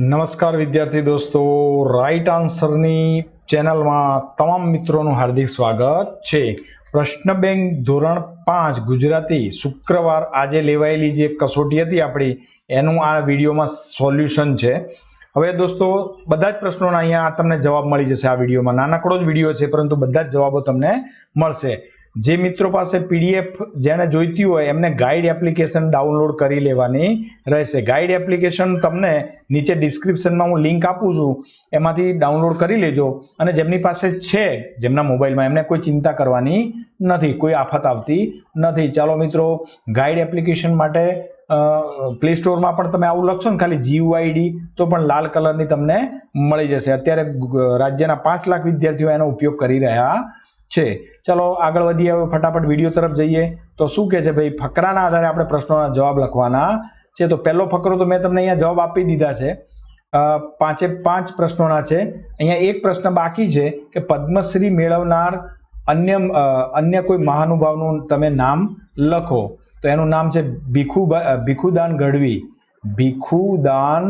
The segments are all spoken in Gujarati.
નમસ્કાર વિદ્યાર્થી દોસ્તો રાઈટ આન્સરની ચેનલમાં તમામ મિત્રોનું હાર્દિક સ્વાગત છે. પ્રશ્ન બેંક ધોરણ પાંચ, ગુજરાતી શુક્રવાર આજે લેવાયેલી જે કસોટી હતી આપણી, એનું આ વિડીયોમાં સોલ્યુશન છે. હવે દોસ્તો, બધા જ પ્રશ્નોના અહીંયા તમને જવાબ મળી જશે આ વિડીયોમાં. નાનકડો જ વીડિયો છે, પરંતુ બધા જ જવાબો તમને મળશે. જે મિત્રો પાસે પીડીએફ જેને જોઈતી હોય, એમને ગાઈડ એપ્લિકેશન ડાઉનલોડ કરી લેવાની રહેશે. ગાઈડ એપ્લિકેશન તમને નીચે ડિસ્ક્રિપ્શનમાં હું લિંક આપું છું, એમાંથી ડાઉનલોડ કરી લેજો. અને જેમની પાસે છે, જેમના મોબાઈલમાં એમને કોઈ ચિંતા કરવાની નથી, કોઈ આફત આવતી નથી. ચાલો મિત્રો ગાઈડ એપ્લિકેશન માટે પ્લે સ્ટોરમાં પણ તમે આવું લખશો ને, ખાલી જીયુઆઈડી તો પણ લાલ કલરની તમને મળી જશે. અત્યારે રાજ્યના પાંચ લાખ વિદ્યાર્થીઓ એનો ઉપયોગ કરી રહ્યા છે. ચલો આગળ વધીએ, હવે ફટાફટ વીડિયો તરફ જઈએ. તો શું કહે છે ભાઈ, ફકરાના આધારે આપણે પ્રશ્નોના જવાબ લખવાના છે. તો પહેલો ફકરો તો મેં તમને અહીંયા જવાબ આપી દીધા છે. પાંચે પાંચ પ્રશ્નોના છે. અહીંયા એક પ્રશ્ન બાકી છે કે પદ્મશ્રી મેળવનાર અન્ય અન્ય કોઈ મહાનુભાવનું તમે નામ લખો. તો એનું નામ છે ભીખુ ભીખુદાન ગઢવી. ભીખુદાન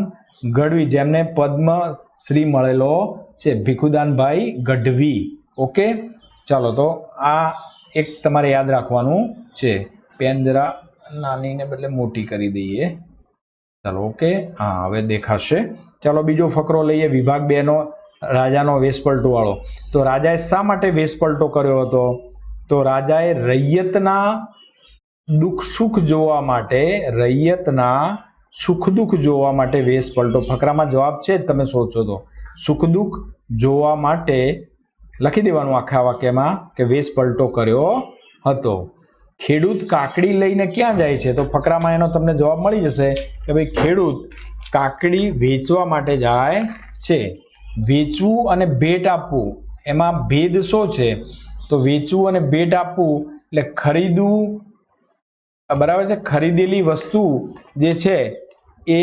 ગઢવી, જેમને પદ્મશ્રી મળેલો છે. ભીખુદાનભાઈ ગઢવી. ઓકે? ચાલો તો આ એક તમારે યાદ રાખવાનું છે. પેન જરા નાનીને બદલે મોટી કરી દઈએ. ચાલો, ઓકે. હા, હવે દેખાશે. ચાલો, બીજો ફકરો લઈએ વિભાગ બેનો, રાજાનો વેશપલટોવાળો. તો રાજાએ શા માટે વેશપલટો કર્યો હતો? તો રાજાએ રૈયતના દુઃખ સુખ જોવા માટે, રૈયતના સુખ દુઃખ જોવા માટે વેશ પલટો ફકરામાં જવાબ છે, તમે સોચો તો. સુખ દુઃખ જોવા માટે લખી દેવાનું આખા વાક્યમાં કે વેશ પલટો કર્યો હતો. ખેડૂત કાકડી લઈને ક્યાં જાય છે? તો ફકરામાં એનો તમને જવાબ મળી જશે કે ભાઈ ખેડૂત કાકડી વેચવા માટે જાય છે. વેચવું અને ભેટ આપવું, એમાં ભેદ શું છે? તો વેચવું અને ભેટ આપવું એટલે ખરીદવું, બરાબર છે? ખરીદેલી વસ્તુ જે છે એ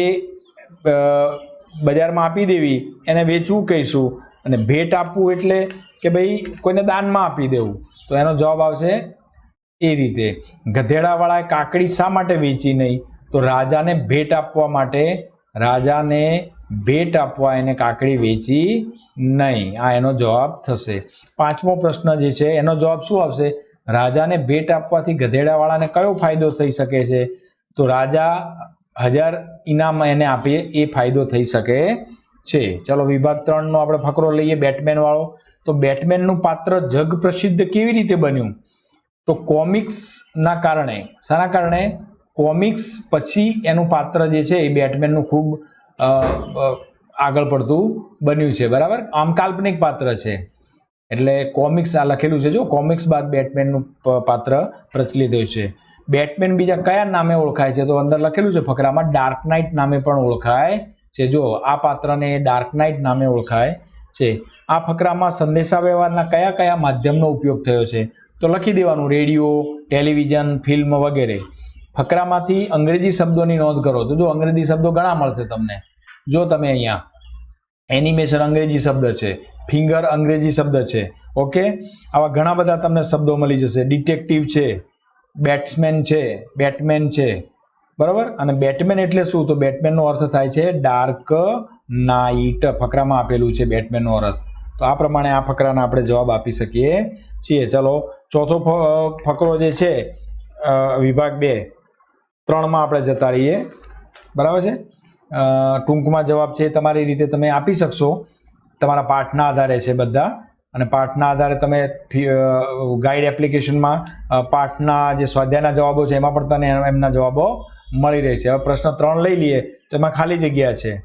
બજારમાં આપી દેવી, એને વેચવું કહીશું. અને ભેટ આપવું એટલે કે ભાઈ કોઈને દાનમાં આપી દેવું. તો એનો જવાબ આવશે એ રીતે. ગધેડાવાળાએ કાકડી શા માટે વેચી નહીં? તો રાજાને ભેટ આપવા માટે, રાજાને ભેટ આપવા એને કાકડી વેચી નહીં. આ એનો જવાબ થશે. પાંચમો પ્રશ્ન જે છે, એનો જવાબ શું આવશે? રાજાને ભેટ આપવાથી ગધેડાવાળાને કયો ફાયદો થઈ શકે છે? તો રાજા હજાર ઇનામ એને આપીએ, એ ફાયદો થઈ શકે છે. ચલો વિભાગ ત્રણનો આપણે ફકરો લઈએ બેટમેન વાળો. તો બેટમેનનું પાત્ર જગ પ્રસિદ્ધ કેવી રીતે બન્યું? તો કોમિક્સના કારણે. શાના કારણે? કોમિક્સ પછી એનું પાત્ર જે છે એ બેટમેનનું ખૂબ આગળ પડતું બન્યું છે. બરાબર? આમ કાલ્પનિક પાત્ર છે. એટલે કોમિક્સ આ લખેલું છે જો. કોમિક્સ બાદ બેટમેનનું પાત્ર પ્રચલિત થયું છે. બેટમેન બીજા કયા નામે ઓળખાય છે? તો અંદર લખેલું છે ફકરામાં. ડાર્ક નાઇટ નામે પણ ઓળખાય છે જો આ પાત્રને ડાર્ક નાઇટ નામે ઓળખાય છે. આ ફકરામાં સંદેશાવ્યવહારના કયા કયા માધ્યમનો ઉપયોગ થયો છે? તો લખી દેવાનું, રેડિયો, ટેલિવિઝન, ફિલ્મ વગેરે. ફકરામાંથી અંગ્રેજી શબ્દોની નોંધ કરો. તો જો અંગ્રેજી શબ્દો ઘણા મળશે તમને. જો તમે અહીંયા એનિમેશન અંગ્રેજી શબ્દ છે ફિંગર અંગ્રેજી શબ્દ છે, ઓકે? આવા ઘણા બધા તમને શબ્દો મળી જશે. ડિટેક્ટિવ છે બેટ્સમેન છે બેટમેન છે બરાબર? અને બેટમેન એટલે શું? તો બેટમેનનો અર્થ થાય છે ડાર્ક નાઇટ. ફકરામાં આપેલું છે બેટમેનનો અર્થ. તો આ પ્રમાણે આ ફકરાના આપણે જવાબ આપી શકીએ છીએ. ચલો, ચોથો ફકરો જે છે વિભાગ બે. ત્રણમાં આપણે જતા રહીએ. બરાબર છે? ટૂંકમાં જવાબ છે તમારી રીતે તમે આપી શકશો. તમારા પાઠના આધારે છે બધા. અને પાઠના આધારે તમે ગાઈડ એપ્લિકેશનમાં પાઠના જે સ્વાધ્યાયના જવાબો છે એમાં પણ તમે એમના જવાબો મળી રહેશે હવે પ્રશ્ન ત્રણ લઈ લઈએ તો એમાં ખાલી જગ્યા છે.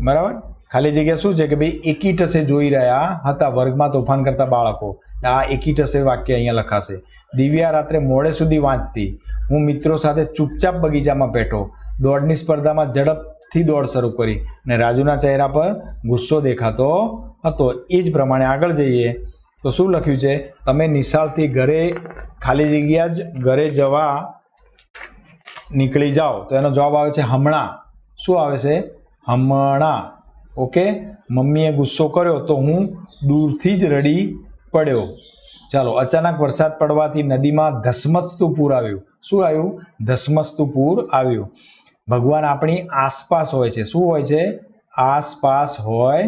બરાબર? ખાલી જગ્યા શું છે કે ભાઈ એકીટસે જોઈ રહ્યા હતા વર્ગમાં તોફાન કરતા બાળકો. આ એકીટસે વાક્ય અહીંયા લખાશે. દિવ્યા રાત્રે મોડે સુધી વાંચતી. હું મિત્રો સાથે ચૂપચાપ બગીચામાં બેઠો. દોડની સ્પર્ધામાં ઝડપથી દોડ શરૂ કરી અને રાજુના ચહેરા પર ગુસ્સો દેખાતો હતો. એ જ પ્રમાણે આગળ જઈએ. તો શું લખ્યું છે? તમે નિશાળથી ઘરે, ખાલી જગ્યા જ ઘરે જવા નીકળી જાઓ. તો એનો જવાબ આવે છે હમણાં. શું આવે છે? હમણાં. ઓકે? મમ્મીએ ગુસ્સો કર્યો તો હું દૂરથી જ રડી પડ્યો. ચાલો, અચાનક વરસાદ પડવાથી નદીમાં ધસમસતું પૂર આવ્યું. શું આવ્યું? ધસમસતું પૂર આવ્યું. ભગવાન આપણી આસપાસ હોય છે. શું હોય છે? આસપાસ હોય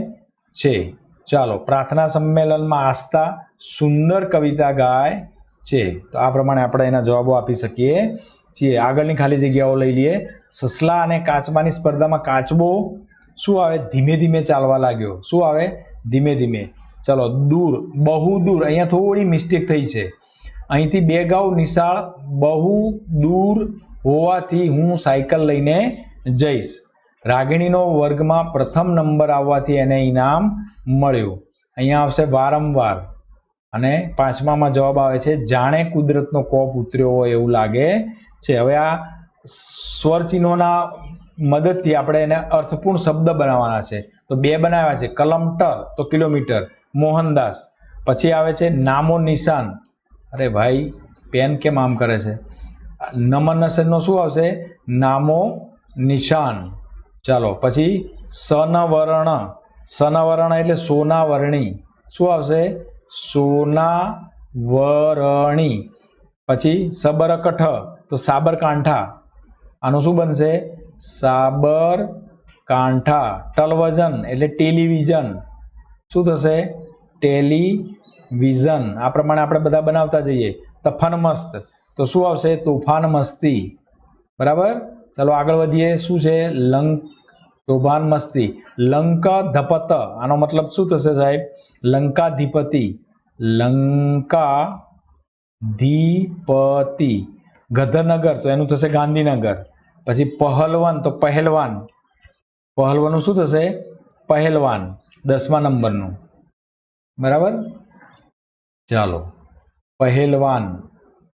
છે. ચાલો, પ્રાર્થના સંમેલનમાં આસ્થા સુંદર કવિતા ગાય છે. તો આ પ્રમાણે આપણે એના જવાબો આપી શકીએ. છીએ આગળની ખાલી જગ્યાઓ લઈ લઈએ. સસલા અને કાચબાની સ્પર્ધામાં કાચબો શું આવે? ધીમે ધીમે ચાલવા લાગ્યો. શું આવે? ધીમે ધીમે. ચલો, દૂર, બહુ દૂર. અહીંયા થોડી મિસ્ટેક થઈ છે. અહીંથી બે ગાઉ નિશાળ બહુ દૂર હોવાથી હું સાયકલ લઈને જઈશ. રાગિણીનો વર્ગમાં પ્રથમ નંબર આવવાથી એને ઇનામ મળ્યું. અહીંયા આવશે વારંવાર. અને પાંચમામાં જવાબ આવે છે, જાણે કુદરતનો કોપ ઉતર્યો હોય એવું લાગે છે. હવે આ સ્વર ચિહ્નોના મદદથી આપણે એને અર્થપૂર્ણ શબ્દ બનાવવાના છે. તો બે બનાવ્યા છે. કલમટર, તો કિલોમીટર. મોહનદાસ. પછી આવે છે નામો નિશાન. અરે ભાઈ, પેન કેમ આમ કરે છે? નમન નસરનો શું આવશે? નામો નિશાન. ચાલો, પછી સનવર્ણ. સનવર્ણ એટલે સોનાવરણી. શું આવશે? સોનાવરણી. પછી સબરકઠ. તો સાબરકાંઠા. આનું શું બનશે? સાબરકાંઠા. ટલવજન એટલે ટેલિવિઝન. શું થશે? ટેલિવિઝન. આ પ્રમાણે આપણે બધા બનાવતા જઈએ. તફન મસ્ત. તો શું આવશે? તોફાન મસ્તી. બરાબર? ચાલો આગળ વધીએ. શું છે? લંક, તોફાન મસ્તી. લંકા ધપત આનો મતલબ શું થશે સાહેબ? લંકાધિપતિ. લંકા ધીપતિ ગધનગર, તો એનું થશે ગાંધીનગર. પછી પહલવાન, તો પહેલવાન. પહલવાનું શું થશે? પહેલવાન, દસમા નંબરનું. બરાબર? ચાલો. પહેલવાન.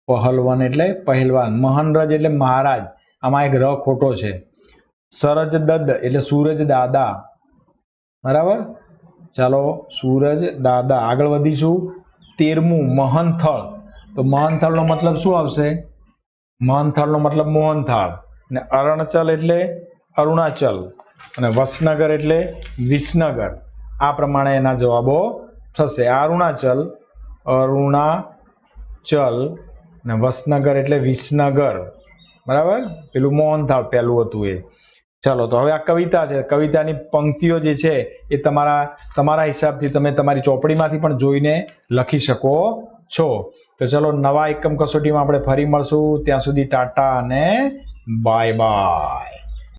પહલવાન એટલે પહેલવાન. મહનરજ એટલે મહારાજ. આમાં એક ર ખોટો છે. સરજ દદ એટલે સૂરજ દાદા. બરાબર? ચાલો, સૂરજ દાદા. આગળ વધીશું. તેરમું મહનથળ તો મહનથળનો મતલબ શું આવશે? મહનથળનો મતલબ મોહનથાળ. ને અરણચલ એટલે અરુણાચલ. અને વસનગર એટલે વિસનગર. આ પ્રમાણે એના જવાબો થશે. અરુણાચલ અરુણાચલ ને વસનગર એટલે વિસનગર. બરાબર? પેલું મોહનથાળ પહેલું હતું એ. ચાલો, તો હવે આ કવિતા છે. કવિતાની પંક્તિઓ જે છે એ તમારા તમારા હિસાબથી તમે તમારી ચોપડીમાંથી પણ જોઈને લખી શકો છો. તો ચલો નવા એકમ કસોટીમાં આપણે ફરી મળશું. ત્યાં સુધી ટાટા અને બાય બાય